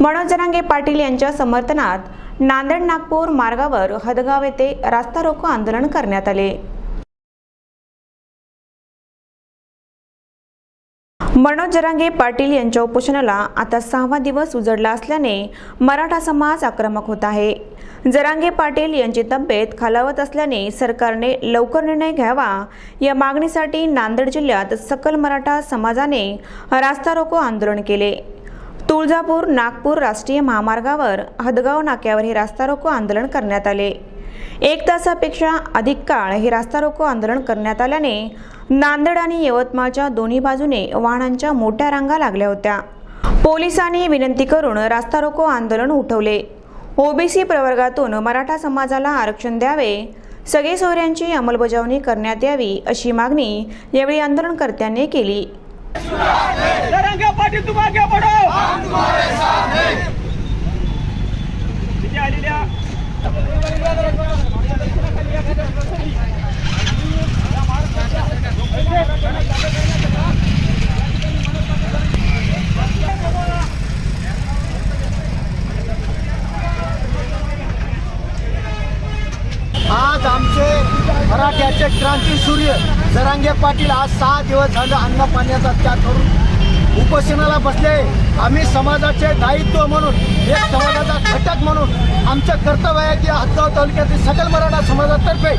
मनोज जरांगे पाटील यांच्या समर्थनात नांदेड नागपूर मार्गावर हदगाव येथे रास्ता रोको आंदोलन करण्यात आले. मनोज जरांगे पाटील यांच्या उपोषणाला आता सहावा दिवस उजडला असल्याने मराठा समाज आक्रमक होत आहे. जरांगे पाटील यांची तब्येत खालावत असल्याने सरकारने लवकर निर्णय घ्यावा या मागणीसाठी नांदेड जिल्ह्यात सकल मराठा समाजाने रास्ता रोको आंदोलन केले. तुळजापूर नागपूर राष्ट्रीय महामार्गावर हदगाव नाक्यावर हे रास्ता रोको आंदोलन करण्यात आले. एक तासापेक्षा अधिक काळ हे रास्ता रोको आंदोलन करण्यात आल्याने नांदेड आणि यवतमाळच्या दोन्ही बाजूने वाहनांच्या मोठ्या रांगा लागल्या होत्या. पोलिसांनी विनंती करून रास्ता रोको आंदोलन उठवले. ओबीसी प्रवर्गातून मराठा समाजाला आरक्षण द्यावे सगळे सोयऱ्यांची अंमलबजावणी करण्यात यावी अशी मागणी यावेळी आंदोलनकर्त्यांनी केली. आज आमचे मराठ्याचे क्रांती सूर्य जरांगे पाटील आज सहा दिवस झालं अन्न पाण्याचा त्याग करून उपोषणाला बसले. आम्ही समाजाचे दायित्व म्हणून एक समाजाचा घटक म्हणून आमचं कर्तव्य आहे की हदगाव तालुक्यातील सकल मराठा समाजातर्फे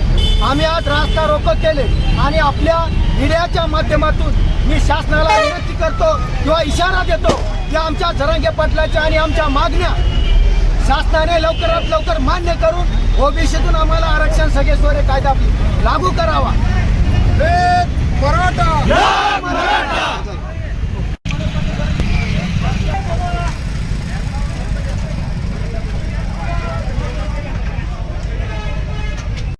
आम्ही आज रास्ता रोको केले आणि आपल्या मीडियाच्या माध्यमातून मी शासनाला विनंती करतो किंवा इशारा देतो की आमच्या झरांगे पाटलाच्या आणि आमच्या मागण्या शासनाने लवकरात लवकर मान्य करून ओबीसीतून आम्हाला आरक्षण सगळे कायदा लागू करावा. मराठा